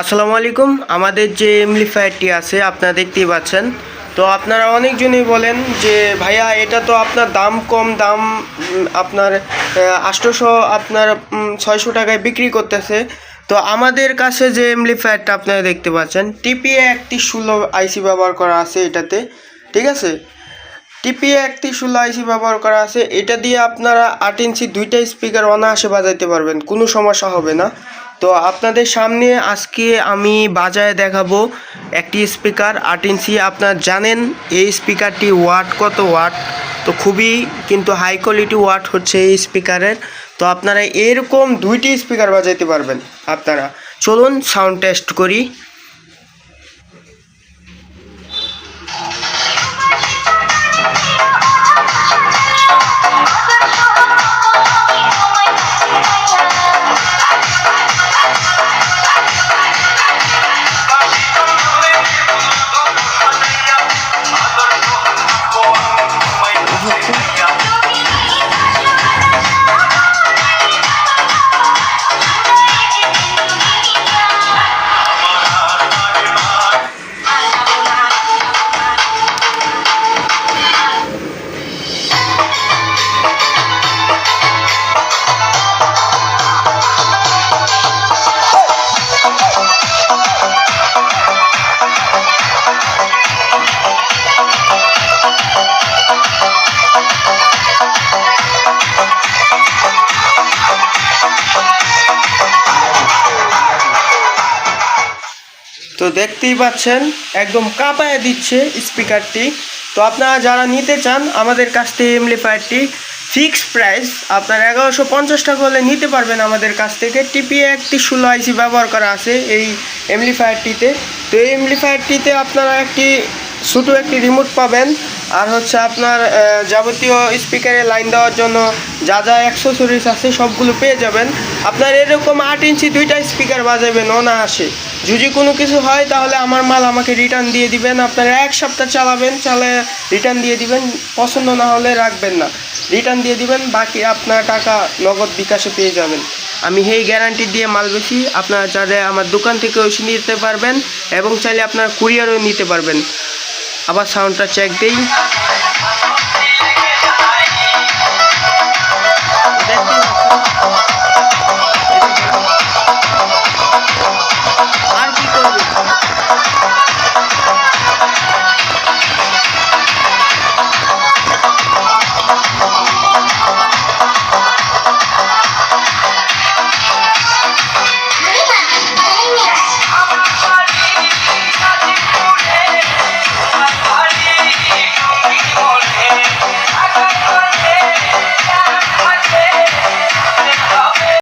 আসসালামু আলাইকুম। আমাদের যে এমপ্লিফায়ারটি আছে, আপনারা দেখতেই পাচ্ছেন। তো আপনারা অনেকজনই বলেন যে, ভাইয়া, এটা তো আপনার দাম কম, দাম আপনার আষ্টশো আপনার ছয়শো টাকায় বিক্রি করতেছে। তো আমাদের কাছে যে এমপ্লিফায়ারটা আপনারা দেখতে পাচ্ছেন, টিপিএ একটি ষোলো আইসি ব্যবহার করা আছে এটাতে, ঠিক আছে? টিপিএ একটি ষোলো আইসি ব্যবহার করা আছে, এটা দিয়ে আপনারা আট ইঞ্চি দুইটা স্পিকার অনায়াসে বাজাইতে পারবেন, কোনো সমস্যা হবে না। তো আপনাদের সামনে আজকে আমি বাজারে দেখাবো একটি স্পিকার আট ইঞ্চি, আপনারা জানেন এই স্পিকারটি ওয়াট কত ওয়াট তো খুবই কিন্তু হাই কোয়ালিটি ওয়াট হচ্ছে এই স্পিকারের তো আপনারা এরকম দুইটি স্পিকার বাজাইতে পারবেন আপনারা। চলুন সাউন্ড টেস্ট করি। তো দেখতেই পাচ্ছেন, একদম কাঁপায় দিচ্ছে স্পিকারটি। তো আপনারা যারা নিতে চান, আমাদের কাছ থেকে এমপ্লিফায়ারটি ফিক্স প্রাইস, আপনার এগারোশো পঞ্চাশ টাকা হলে নিতে পারবেন আমাদের কাছ থেকে। টিপি একটি ষোলো আইসি ব্যবহার করা আছে এই এমলিফায়ারটিতে। তো এই এমপ্লিফায়ারটিতে আপনারা একটি, ছোটো একটি রিমোট পাবেন। আর হচ্ছে আপনার যাবতীয় স্পিকারে লাইন দেওয়ার জন্য যা যা অ্যাক্সেসরিজ আছে সবগুলো পেয়ে যাবেন। আপনার এরকম আট ইঞ্চি দুইটা স্পিকার বাজাবেন অনায়াসে। যদি কোনো কিছু হয়, তাহলে আমার মাল আমাকে রিটার্ন দিয়ে দিবেন। আপনারা এক সপ্তাহ চালাবেন, চালে রিটার্ন দিয়ে দিবেন। পছন্দ না হলে রাখবেন না। রিটার্ন দিয়ে দিবেন, বাকি আপনার টাকা নগদ বিকাশে পেয়ে যাবেন। আমি এই গ্যারান্টি দিয়ে মাল বেশি আপনারা চাইলে আমার দোকান থেকে এসে নিতে পারবেন এবং চাইলে আপনার কুরিয়ারও নিতে পারবেন। আবার সাউন্ডটা চেক দিই। দেখতে